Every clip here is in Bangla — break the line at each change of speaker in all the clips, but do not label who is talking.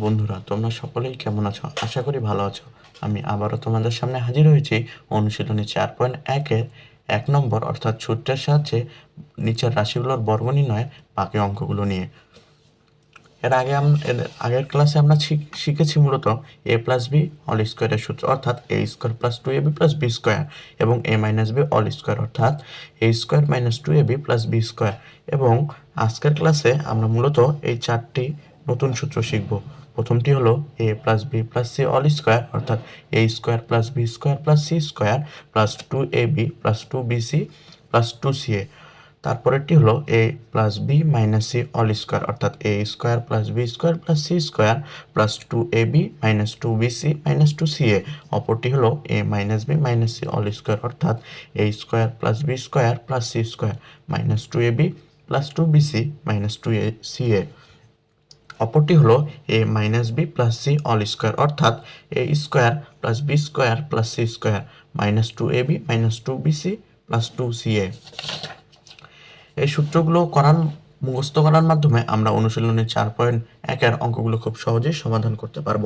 বন্ধুরা, তোমরা সকলেই কেমন আছো? আশা করি ভালো আছো। আমি আবারও তোমাদের সামনে হাজির হয়েছি অনুশীলনী চার পয়েন্ট একের এক নম্বর, অর্থাৎ সূত্রের সাহায্যে নিচের রাশিগুলোর বর্গ নির্ণয়ে বাকি অঙ্কগুলো নিয়ে। এর আগে আগের ক্লাসে আমরা শিখ- শিখেছি মূলত এ প্লাস বি অল স্কোয়ারের সূত্র, অর্থাৎ A square plus two A B plus B square এবং A minus B all square অর্থাৎ A square minus two A B plus B square এবং আজকের ক্লাসে আমরা মূলত এই চারটি নতুন সূত্র শিখব। প্রথমটি হলো A plus B plus C all square অর্থাৎ A square plus B square plus C square plus two A B plus two B C plus two C A তারপরেরটি হলো A plus B minus C all square অর্থাৎ A square plus B square plus C square plus two A B minus two B C minus two C A অপরটি হলো A minus B minus C all square অর্থাৎ A square plus B square plus C square minus two A B plus two B C minus two A C A অপরটি হলো A minus B plus C all square, অর্থাৎ A square plus B square plus C square minus two A B minus two B C plus two C A. এই সূত্রগুলো করার মুখস্থ করার মাধ্যমে আমরা অনুশীলনী চার পয়েন্ট একের অঙ্কগুলো খুব সহজেই সমাধান করতে পারব।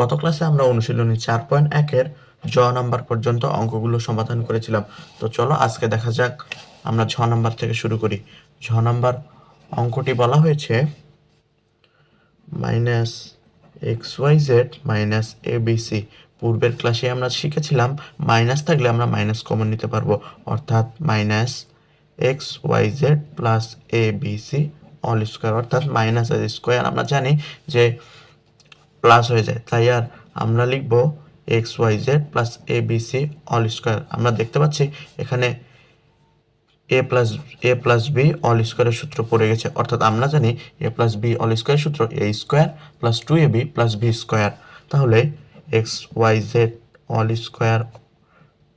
গত ক্লাসে আমরা অনুশীলনী চার পয়েন্ট একের জ নাম্বার পর্যন্ত অঙ্কগুলো সমাধান করেছিলাম। তো চলো আজকে দেখা যাক, আমরা ছ নাম্বার থেকে শুরু করি। ছ নাম্বার অঙ্কটি বলা হয়েছে minus X Y Z minus A B C পূর্বের ক্লাসে আমরা শিখেছিলাম মাইনাস থাকলে আমরা মাইনাস কমন নিতে পারব। অর্থাৎ minus X Y Z plus A B C all square অর্থাৎ মাইনাস এর স্কোয়ার আমরা জানি যে প্লাস হয়ে যায়। তাই আর আমরা লিখব X Y Z plus A B C all square আমরা দেখতে পাচ্ছি এখানে A plus A plus B all স্কোয়ারের সূত্র পড়ে গেছে। অর্থাৎ আমরা জানি A plus B all square সূত্র A square plus two A B plus B square তাহলে X Y Z all square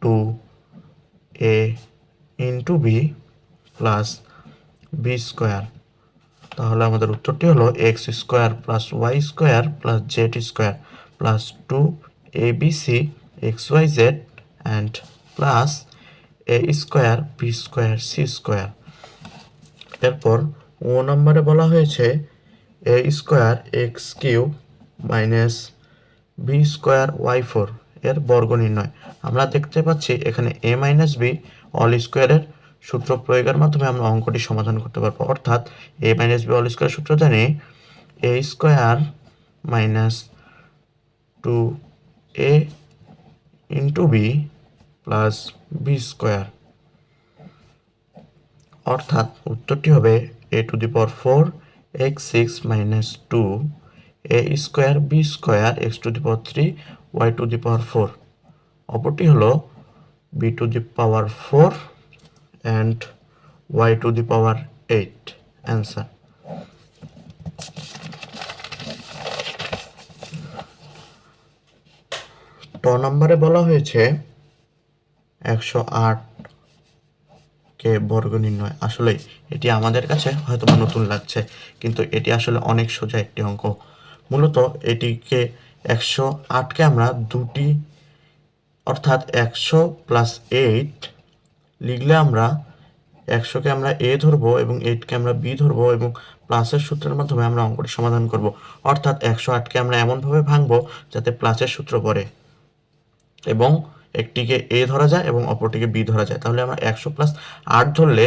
two A into B plus B square তাহলে আমাদের উত্তরটি হলো X square plus Y square plus Z square plus two A B C X Y Z and plus A square B square C square এরপর ও নম্বরে বলা হয়েছে A square X cube minus B square Y four এর বর্গ নির্ণয়। আমরা দেখতে পাচ্ছি এখানে এ মাইনাস বি অল স্কোয়ারের সূত্র প্রয়োগের মাধ্যমে আমরা অঙ্কটি সমাধান করতে পারব। অর্থাৎ A minus B all square সূত্র জানি A square minus two A into B plus B square অর্থাৎ উত্তরটি হবে A to the power four X six minus two A square B square X to the power three Y to the power four অপরটি হলো B to the power four and Y to the power eight answer ট নম্বরে বলা হয়েছে একশো আট কে বর্গ নির্ণয় আসলে এটি আমাদের কাছে হয়তো নতুন লাগছে, কিন্তু এটি আসলে অনেক সোজা একটি অঙ্ক। মূলত এটিকে একশো আটকে আমরা দুটি, অর্থাৎ একশো প্লাস এইট লিখলে আমরা একশোকে আমরা এ ধরবো এবং এইটকে আমরা বি ধরবো এবং প্লাসের সূত্রের মাধ্যমে আমরা অঙ্কটি সমাধান করব। অর্থাৎ একশো আটকে আমরা এমনভাবে ভাঙবো যাতে প্লাসের সূত্র পড়ে এবং একটিকে এ ধরা যায় এবং অপরটিকে বি ধরা যায়। তাহলে আমরা একশো প্লাস আট ধরলে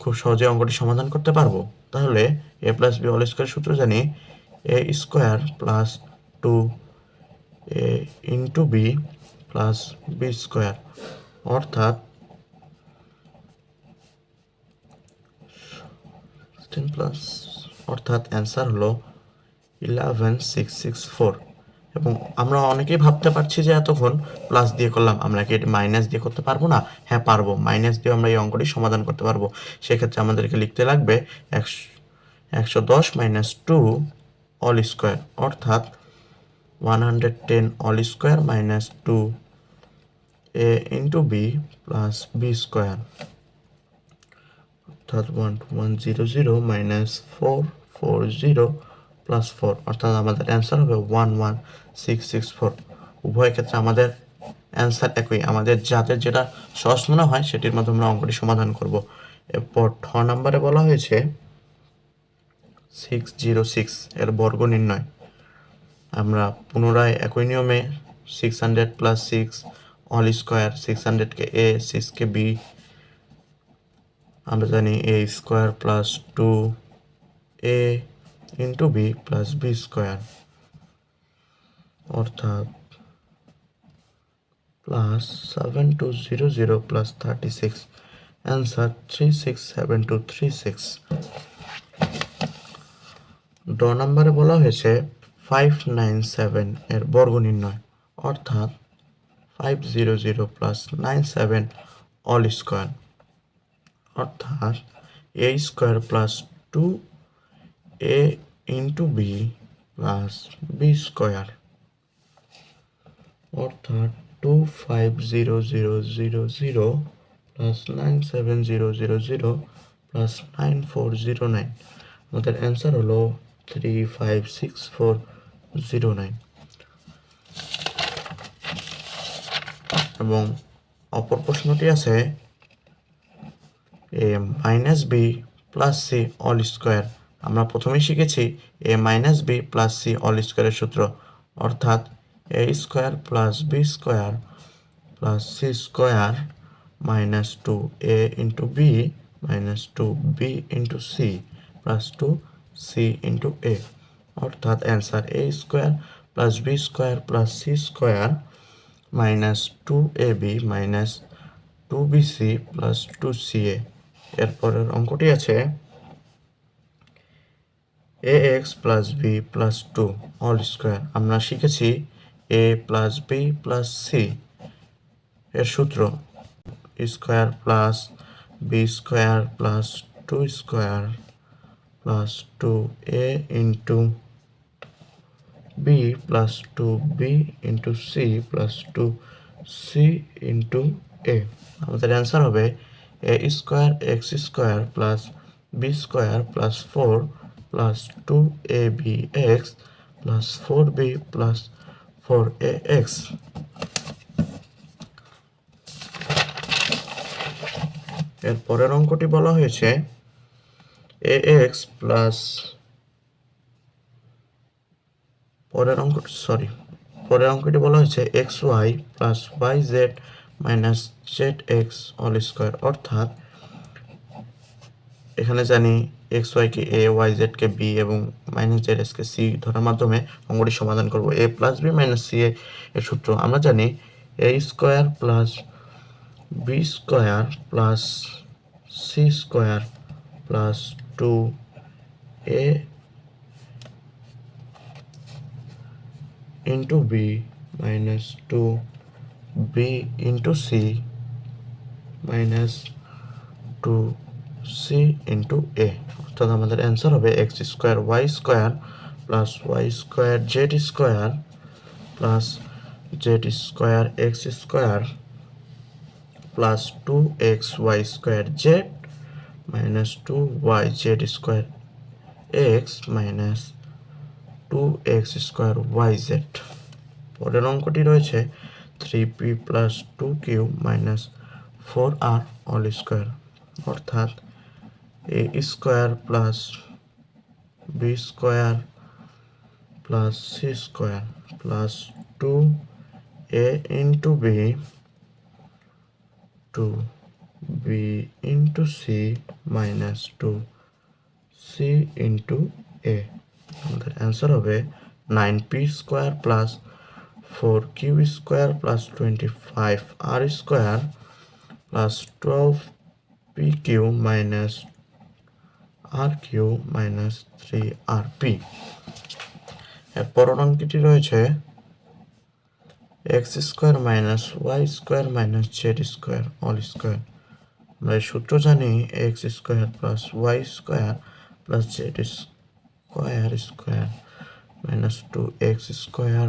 খুব সহজে অঙ্কটি সমাধান করতে পারব। তাহলে A plus B all square সূত্র জানি A square plus two A into B plus B square অর্থাৎ প্লাস অর্থাৎ অ্যান্সার হলো ইলেভেন সিক্স সিক্স ফোর এবং আমরা অনেকেই ভাবতে পারছি যে এতক্ষণ প্লাস দিয়ে করলাম, আমরা কি এটা মাইনাস দিয়ে করতে পারব না? হ্যাঁ পারব। মাইনাস দিয়ে আমরা এই অঙ্কটি সমাধান করতে পারব। সেক্ষেত্রে আমাদেরকে লিখতে লাগবে একশো একশো দশ মাইনাস টু অল স্কোয়ার অর্থাৎ one hundred ten all square minus two A into B plus B square অর্থাৎ one two one zero zero minus four four zero plus four অর্থাৎ আমাদের অ্যান্সার হবে one one six six four উভয় ক্ষেত্রে আমাদের অ্যান্সার একই। আমাদের যাদের যেটা সহজ মনে হয়, সেটির মাধ্যমে আমরা অঙ্কটি সমাধান করব। এরপর ঠ নম্বরে বলা হয়েছে সিক্স জিরো সিক্স এর বর্গ নির্ণয়। আমরা পুনরায় একই নিয়মে six hundred plus six all square six হান্ড্রেডকে A সিক্সকে বি আমরা জানি A square plus two A into B plus B square অর্থাৎ plus seven two zero zero plus thirty six answer three six seven two three six ড নাম্বারে বলা হয়েছে ফাইভ নাইন সেভেন এর বর্গ নির্ণয় অর্থাৎ five zero zero plus nine seven all square অর্থাৎ A square plus two A into B plus B square অর্থাৎ two five zero zero zero zero plus nine seven zero zero zero plus nine four zero nine আমাদের অ্যান্সার হলো three five six four zero nine এবং অপর প্রশ্নটি আছে A minus B plus C all square আমরা প্রথমেই শিখেছি A minus B plus C all স্কোয়ারের সূত্র। অর্থাৎ A square plus B square plus C square minus two A into B minus two B into C plus two C into A. অর্থাৎ answer A square plus B square plus C square minus two A B minus two B C plus two C A. এরপরের অঙ্কটি আছে। A X plus B plus two all square আমরা শিখেছি A plus B plus C এর সূত্র। Square plus B square plus two square plus two A into B plus two B into C plus two C into A আমাদের অ্যান্সার হবে A square X square plus B square plus four plus two A B X plus four B plus four A এক্সের পরের অঙ্কটি বলা হয়েছে এ এক্স প্লাস পরের অঙ্ক সরি পরের অঙ্কটি বলা হয়েছে X Y plus Y Z minus Z X all square অর্থাৎ এখানে জানি এক্স ওয়াইকে এ ওয়াই জেডকে বি এবং মাইনাস জেড এসকে সি ধরার মাধ্যমে অঙ্কটি সমাধান করব। A plus B minus C এর সূত্র। আমরা জানি A square plus B square plus C square plus two A into b minus 2b into c minus 2c into a অর্থাৎ আমাদের অ্যান্সার হবে X square Y square plus Y square Z square plus Z square X square plus two X Y square Z minus two Y Z square X minus two X square Y Z পরের অঙ্কটি রয়েছে three P plus two Q minus four R all square অর্থাৎ A square plus B square plus C square plus two A into B two B into C minus two C into A আমাদের অ্যান্সার হবে nine P square plus four Q square plus twenty five R square plus twelve P Q minus R Q minus three R P এর পরের অঙ্কটি রয়েছে X square minus Y square minus Z square all square আমরা সূত্র জানি X square plus Y square plus Z square square minus two X square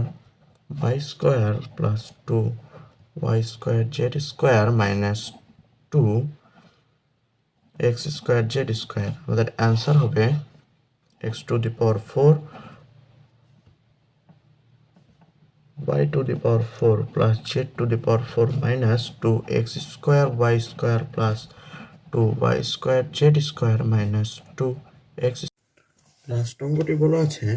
Y square plus two Y square Z square minus two X square Z square আমাদের অ্যান্সার হবে X to the power four y to the power 4 plus z to the power 4 minus 2x square y square plus 2y square z square minus 2x last অঙ্কটি বলা আছে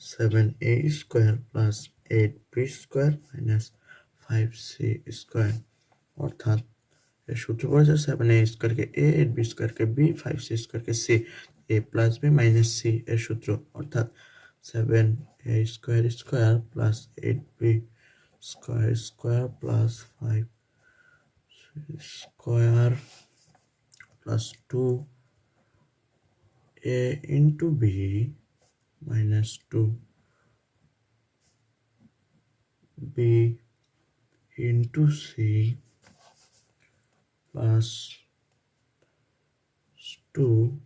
seven A square plus eight B square minus five C square অর্থাৎ এর সূত্র পড়েছে সেভেন এ স্কোয়ারকে এ এইট বি স্কোয়ারকে বি ফাইভ সি স্কোয়ারকে C A plus B minus C এর সূত্র অর্থাৎ seven A square square plus eight B square square plus five square plus two a into b minus 2 b into c plus 2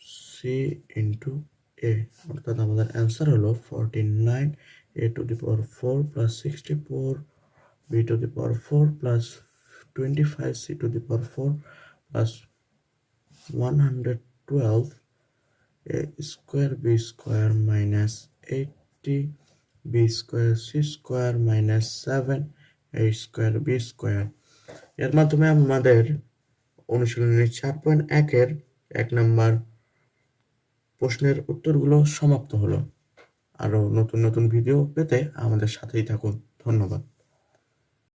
c into a. অর্থাৎ আমাদের অ্যান্সার হলো forty nine A to the power four plus sixty four B to the power four plus twenty five C to the power four plus 112 a square b square minus 80 b square c square minus 7 a square b square এর মাধ্যমে আমাদের অনুশীলনী চার একের এক নম্বর প্রশ্নের উত্তরগুলো সমাপ্ত হলো। আরও নতুন নতুন ভিডিও পেতে আমাদের সাথেই থাকুন। ধন্যবাদ।